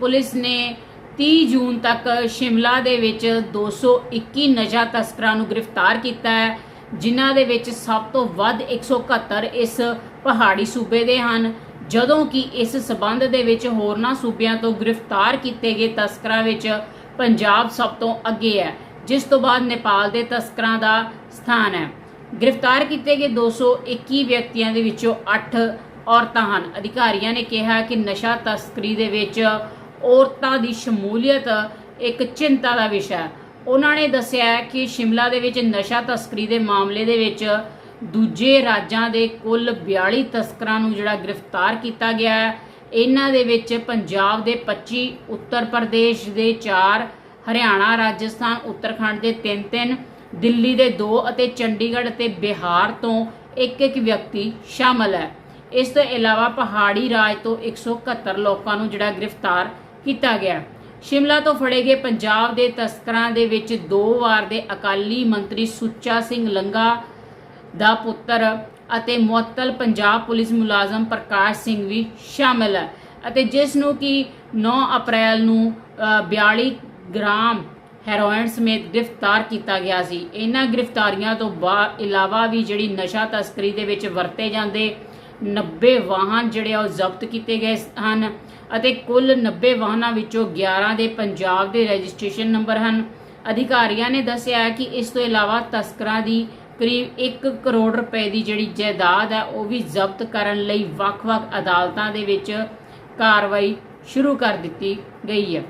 Police ਨੇ 30 ਜੂਨ ਤੱਕ ਸ਼ਿਮਲਾ ਦੇ ਵਿੱਚ 221 ਨਸ਼ਾ ਤਸਕਰਾਂ ਨੂੰ ਗ੍ਰਿਫਤਾਰ ਕੀਤਾ ਹੈ, ਜਿਨ੍ਹਾਂ ਦੇ ਵਿੱਚ ਸਭ ਤੋਂ ਵੱਧ 171 ਇਸ ਪਹਾੜੀ ਸੂਬੇ ਦੇ ਹਨ। ਜਦੋਂ ਕਿ ਇਸ ਸਬੰਧ ਦੇ ਵਿੱਚ ਹੋਰਨਾਂ ਸੂਬਿਆਂ ਤੋਂ ਗ੍ਰਿਫਤਾਰ ਕੀਤੇ ਗਏ ਤਸਕਰਾਂ ਵਿੱਚ ਪੰਜਾਬ ਸਭ ਤੋਂ ਅੱਗੇ ਹੈ, ਜਿਸ ਤੋਂ ਬਾਅਦ ਨੇਪਾਲ ਦੇ ਤਸਕਰਾਂ ਦਾ ਸਥਾਨ ਹੈ। ਗ੍ਰਿਫਤਾਰ ਕੀਤੇ ਗਏ 221 ਵਿਅਕਤੀਆਂ ਦੇ ਵਿੱਚੋਂ 8 ਔਰਤਾਂ ਹਨ। ਅਧਿਕਾਰੀਆਂ ਨੇ ਕਿਹਾ ਕਿ ਨਸ਼ਾ ਤਸਕਰੀ ਦੇ ਵਿੱਚ ਔਰਤਾਂ ਦੀ ਸ਼ਮੂਲੀਅਤ ਇੱਕ ਚਿੰਤਾ ਦਾ ਵਿਸ਼ਾ ਹੈ। ਉਹਨਾਂ ਨੇ ਦੱਸਿਆ ਹੈ ਕਿ ਸ਼ਿਮਲਾ ਦੇ ਵਿੱਚ ਨਸ਼ਾ ਤਸਕਰੀ ਦੇ ਮਾਮਲੇ ਦੇ ਵਿੱਚ ਦੂਜੇ ਰਾਜਾਂ ਦੇ ਕੁੱਲ 42 ਤਸਕਰਾਂ ਨੂੰ ਜਿਹੜਾ ਗ੍ਰਿਫਤਾਰ ਕੀਤਾ ਗਿਆ ਹੈ। ਇਹਨਾਂ ਦੇ ਵਿੱਚ ਪੰਜਾਬ ਦੇ 25 ਉੱਤਰ ਪ੍ਰਦੇਸ਼ ਦੇ 4 ਹਰਿਆਣਾ, ਰਾਜਸਥਾਨ, ਉੱਤਰਖੰਡ ਦੇ 3-3 ਦਿੱਲੀ ਦੇ 2 ਅਤੇ ਚੰਡੀਗੜ੍ਹ ਅਤੇ ਬਿਹਾਰ ਤੋਂ ਇੱਕ ਇੱਕ ਵਿਅਕਤੀ ਸ਼ਾਮਲ ਹੈ। ਇਸ ਤੋਂ ਇਲਾਵਾ ਪਹਾੜੀ ਰਾਜ ਤੋਂ 171 ਲੋਕਾਂ ਨੂੰ ਜਿਹੜਾ ਗ੍ਰਿਫਤਾਰ ਕੀਤਾ ਗਿਆ। ਸ਼ਿਮਲਾ ਤੋਂ ਫੜੇ ਗਏ ਪੰਜਾਬ ਦੇ ਤਸਕਰਾਂ ਦੇ ਵਿੱਚ ਦੋ ਵਾਰ ਦੇ ਅਕਾਲੀ ਮੰਤਰੀ ਸੁੱਚਾ ਸਿੰਘ ਲੰਗਾ ਦਾ ਪੁੱਤਰ ਅਤੇ ਮੁਅੱਤਲ ਪੰਜਾਬ ਪੁਲਿਸ ਮੁਲਾਜ਼ਮ ਪ੍ਰਕਾਸ਼ ਸਿੰਘ ਵੀ ਸ਼ਾਮਲ ਹੈ ਅਤੇ ਜਿਸ ਨੂੰ ਕਿ 9 ਅਪ੍ਰੈਲ ਨੂੰ ਅ, 42 ਗ੍ਰਾਮ ਹੈਰੋਇਨ ਸਮੇਤ ਗ੍ਰਿਫਤਾਰ ਕੀਤਾ ਗਿਆ ਸੀ। ਇਹਨਾਂ ਗ੍ਰਿਫਤਾਰੀਆਂ ਤੋਂ ਬਾ- ਇਲਾਵਾ ਵੀ ਜਿਹੜੀ ਨਸ਼ਾ ਤਸਕਰੀ ਦੇ ਵਿੱਚ ਵਰਤੇ ਜਾਂਦੇ 90 ਵਾਹਨ ਜਿਹੜੇ ਆ ਉਹ ਜ਼ਬਤ ਕੀਤੇ ਗਏ ਹਨ ਅਤੇ ਕੁੱਲ 90 ਵਾਹਨਾਂ ਵਿੱਚੋਂ 11 ਦੇ ਪੰਜਾਬ ਦੇ ਰਜਿਸਟ੍ਰੇਸ਼ਨ ਨੰਬਰ ਹਨ। ਅਧਿਕਾਰੀਆਂ ਨੇ ਦੱਸਿਆ ਹੈ ਕਿ ਇਸ ਤੋਂ ਇਲਾਵਾ ਤਸਕਰਾਂ ਦੀ ਕਰੀਬ 1 ਕਰੋੜ ਰੁਪਏ ਦੀ ਜਿਹੜੀ ਜਾਇਦਾਦ ਹੈ, ਉਹ ਵੀ ਜ਼ਬਤ ਕਰਨ ਲਈ ਵੱਖ-ਵੱਖ ਅਦਾਲਤਾਂ ਦੇ ਵਿੱਚ ਕਾਰਵਾਈ ਸ਼ੁਰੂ ਕਰ ਦਿੱਤੀ ਗਈ ਹੈ।